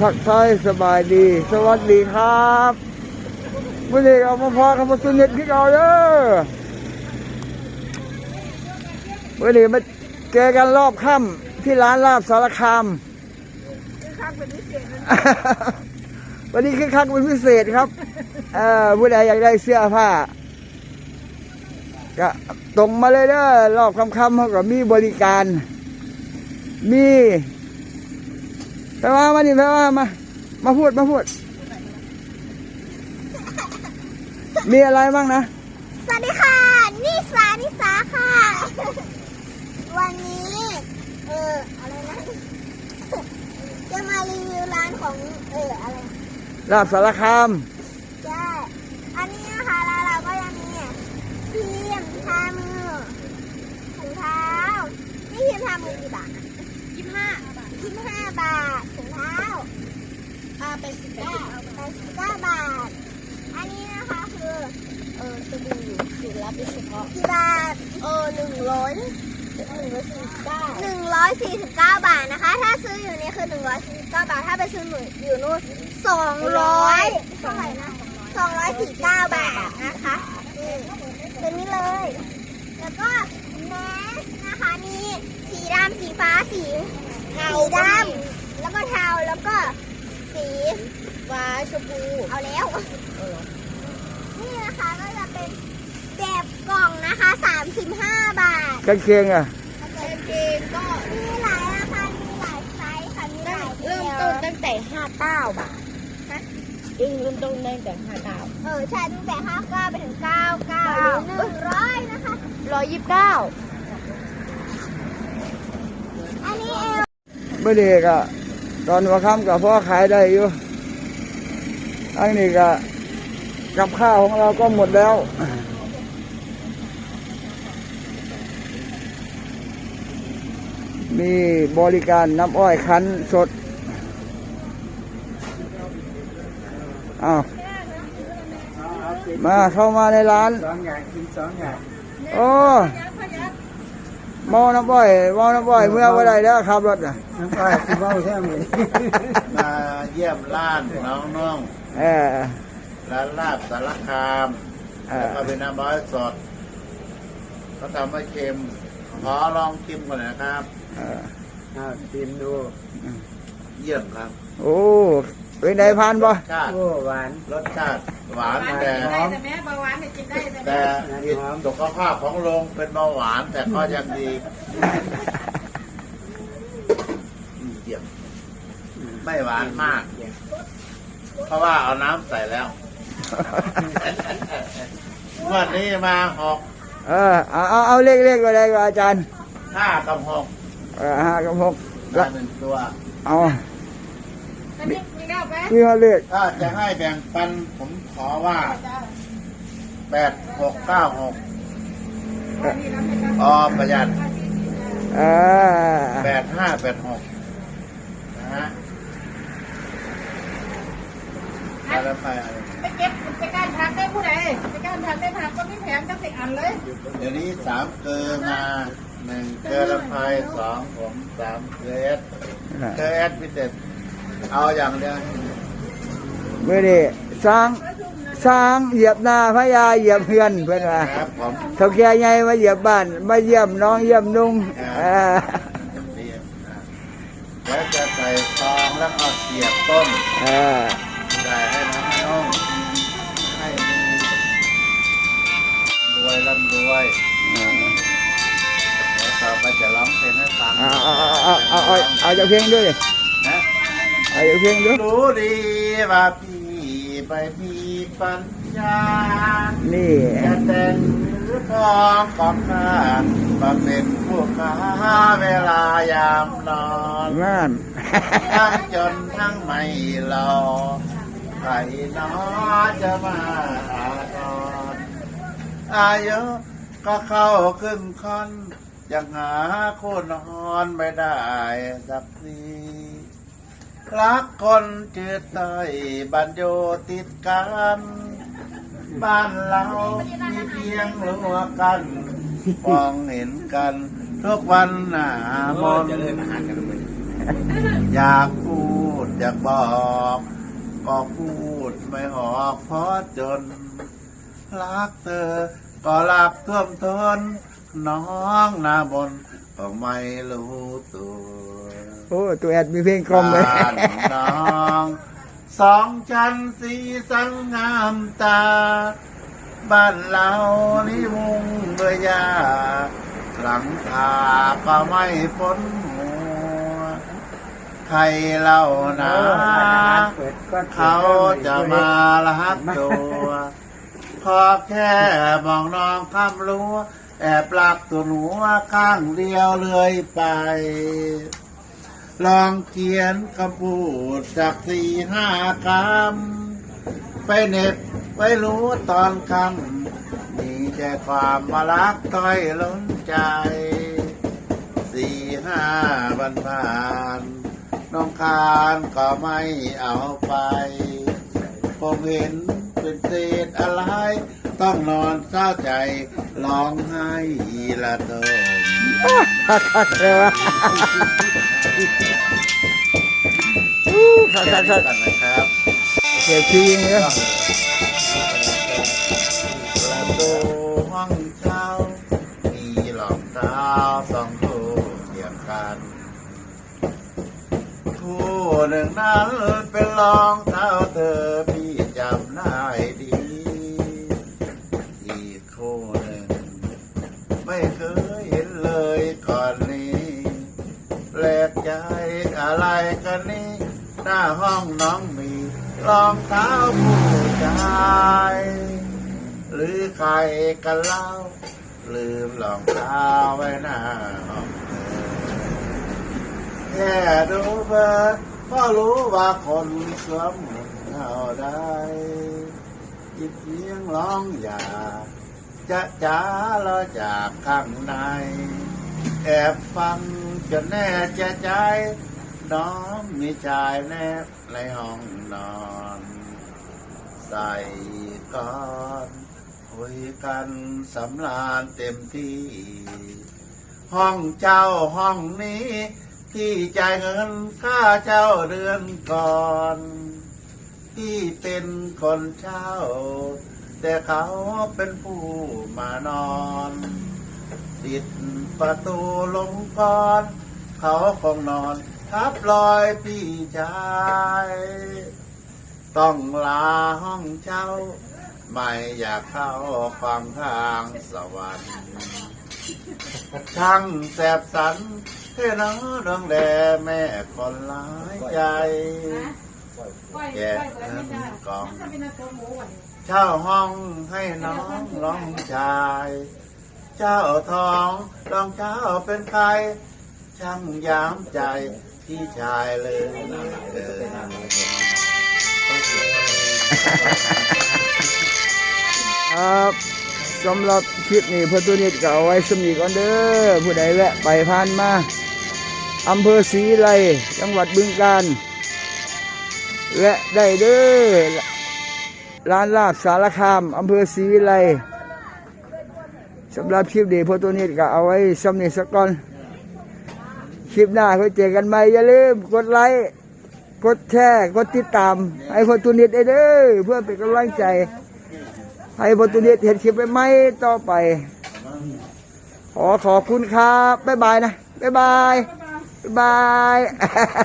ทักทายสบายดี สวัสดีครับวันนี้เอามาพากันมาสุนิทที่เราเด้อวันนี้มาเจอกันรอบค่ำที่ร้านลาบสารคามวันนี้คือคักเป็นพิเศษครับเอ่อผู้ใดอยากได้เสื้อผ้าก็ตรงมาเลยเด้อรอบค่ำๆเขาก็มีบริการ มี แปลว่ามาดิแปลว่ามา มาพูดมาพูด มีอะไรบ้างนะ สวัสดีค่ะ นิสา นิสาค่ะ วันนี้ เออ อะไรนะ จะมารีวิวร้านของ เออ อะไรลาบสารคามใช่อันนี้นะคะแล้วเราก็จะมีครีมทามือถุงเท้า นี่ครีมทามือกี่บาทยี่สิบห้ายี่สิบห้าบาท ถุงเท้าอ่าเป็นสิบเก้าเป็นสิบเก้าบาท อันนี้นะคะคือเออสบู่สูตรลับโดยเฉพาะกี่บาทเออหนึ่งร้อยหนึ่งร้อยสี่สิบเก้าหนึ่งร้อยสี่สิบเก้าบาทนะคะ ถ้าซื้ออยู่นี่คือหนึ่งร้อยสี่สิบเก้าบาท ถ้าไปซื้อหนูอยู่นู่นสองร้อยเท่าไหร่นะสองร้อยสี่เก้าบาทนะคะนี่ตัวนี้เลย แล้วก็แมสนะคะมีสีดำสีฟ้าสีสีดำแล้วก็เทาแล้วก็ สีฟ้าชมพูเอาแล้ว นี่นะคะก็จะเป็นแบบกล่องนะคะ 35 บาทกางเกงอะกางเกงก็มีหลายราคา มีหลายไซส์ค่ะ มีหลายเริ่มต้นตั้งแต่ห้าเก้าบาทเองเริ่มต้นตั้งแต่ห้าเก้าเออใช่ตั้งแต่59ไปถึง99หรือ100นะคะร้อยยี่สิบเก้าอันนี้เอลเมื่อเด็กอะ ตอนหัวค่ำกับพ่อขายได้อยู่อันนี้ก็กับข้าวของเราก็หมดแล้วมีบริการน้ำอ้อยคั้นสด อ้าว มาเข้ามาในร้านสองอย่างกินสองอย่างโอ้ เมาน้ำอ้อยเมาน้ำอ้อยเมื่อวันใดแล้วขับรถอะน้ำปลาคือเบ้าแท้เลยมาเยี่ยมร้านน้องน้องเออร้านลาบสารคามเอแล้วอก็เป็นน้ำร้อยสดเขาทำให้เค็มขอลองชิมก่อนนะครับเอออ้าวชิมดู เยี่ยมครับ โอ้ เป็นไดพานบ่รสชาติโอ้หวาน รสชาติหวานแต่หอมแต่ผิดสุขภาพของลงเป็นเบาหวานแต่ก็ยังดีอืมเยี่ยมไม่หวานมาก เพราะว่าเอาน้ำใส่แล้ววันนี้มาหกเออเอาเอาเอาเลขเลขก็ได้ก็อาจารย์ห้ากับหกเออห้ากับหกได้หนึ่งตัวเอานี่ เขาเลขถ้าจะให้แบ่งปันผมขอว่าแปดหกเก้าหกออมประหยัดเออแปดห้าแปดหกนะฮะไปแล้วไปอะไรไปเก็บไปการทางได้ผู้ใดไปการทางได้ทางก็ไม่แถมจังสิอันเลย เดี๋ยวนี้สามเกลือมาหนึ่งเกลือละพายสองผมสามเกลือเอสเกลือเอสพิเศษ เอาอย่างเดียวเมื่อนี้สร้างสร้างเหยียบหน้าพญาเหยียบเฮือนเพื่อนว่าครับผมเท่าแก่ใหญ่มาเหยียบบ้านมาเยี่ยมน้องเยี่ยมนุ่งเออนี่นะแล้วจะใส่ซองแล้วก็เสียบต้นเออได้ให้น้องน้องให้รวยร่ำรวยแล้วต่อไปจะร้องเพลงให้ฟังเอาเอาเอาเอาเอาเอาจากเพลงด้วย นะเอาจากเพลงด้วยรู้ดีว่าพี่ไปมีปัญญานี่จะแต่งหรือทองของข้ามาเป็นผู้ค้าเวลายามนอนงานทั้งจนทั้งไม่รอใครหนอจะมาอาทรอายุก็เข้าครึ่งค่อนยังหาคู่นอนไม่ได้สักที รักคนจืดต้อยบันโยติดกันบ้านเรามีเพียงรั้วกันมองเห็นกัน ทุกวันหน้ามนอยากพูดอยากบอก ก็พูดไม่ออกเพราะจน รักเธอ ก็รักท่วมทนน้องหนาบนก็ไม่รู้ตัว โอ้ตัวแอดมีเพลงกลอมเลยบ้านน้องสองชั้นสีสันงามตา บ้านเรานี่มุงด้วยยาหลังคาก็ไม่พ้นหัวใครเล่านะเปิดก้อนเขาจะมาลักตัวขอแค่มองน้องข้ามรั้วแอบลักตัวหนูข้างเดียวเลยไป ลองเขียนคำพูดจากสี่ห้าคำ ไปเน็บไว้รู้ตอนคำมีแต่ความมารักต้อยล้นใจ สี่ห้าวันผ่านน้องคานก็ไม่เอาไป ผมเห็นเป็นเศษอะไร ต้องนอนเศร้าใจร้องไห้ละดม คักคักเลยวะอู้คักคักคักกันนะครับเก็บคิวยิงเลยประตูห้องเช่ามีหลอกเท้าสองคู่เกี่ยงกันคู่หนึ่งนั้นเป็นรองเท้าเธอ กันนี่หน้าห้องน้องมีรองเท้าผู้ชายหรือใครกันเล่า ลืมรองเท้าไว้หน้าห้องแค่ดูเบอร์ก็รู้ว่าคนสวมเท่าใดยินเสียงร้องอย่า จะจ้าเราจากข้างใน แอบฟังจนแน่ใจใจ น้องมีชายแนบในห้องนอน ใส่กอนคุยกันสำราญเต็มที่ ห้องเจ้าห้องนี้ ที่จ่ายเงินค่าเช่าเดือนก่อน ที่เป็นคนเช่า แต่เขาเป็นผู้มานอนติดประตูลงก่อน เขาคงนอน ทับรอยพี่ชาย ต้องลาห้องเช่า ไม่อยากเข้าฟังทางสวรรค์ช่างแสบสันให้น้องดวงแดแม่คนร้ายใจ แกะเงินกล่อง เช่าห้องให้น้องร้องชาย เจ้าทองรองเจ้าเป็นใคร ช่างยามใจ พี่ชายเลยเกินครับสำหรับคลิปนี้พื่อตัวนี้ก็เอาไว้สมีก่อนเด้อผู้ใดแวะไปผ่านมาอำเภอศรีไลจังหวัดบึงกาฬแวะได้เด้อร้านลาบสารคามอำเภอศรีไลสำหรับคลิปนี้พื่อตัวนี้ก็เอาไว้สำนีสักก่อน ลิปหน้าค่อยเจอกันใหม่อย่าลืมกดไลค์กดแชร์กดติดตาม ให้คนตุนี้ได้เด้อเพื่อเป็นกำลังใจ ให้คนตุเรียนเห็นคลิปไปไหมต่อไป ขอขอบคุณครับ บ๊ายบายนะ บ๊ายบาย บ๊ายบาย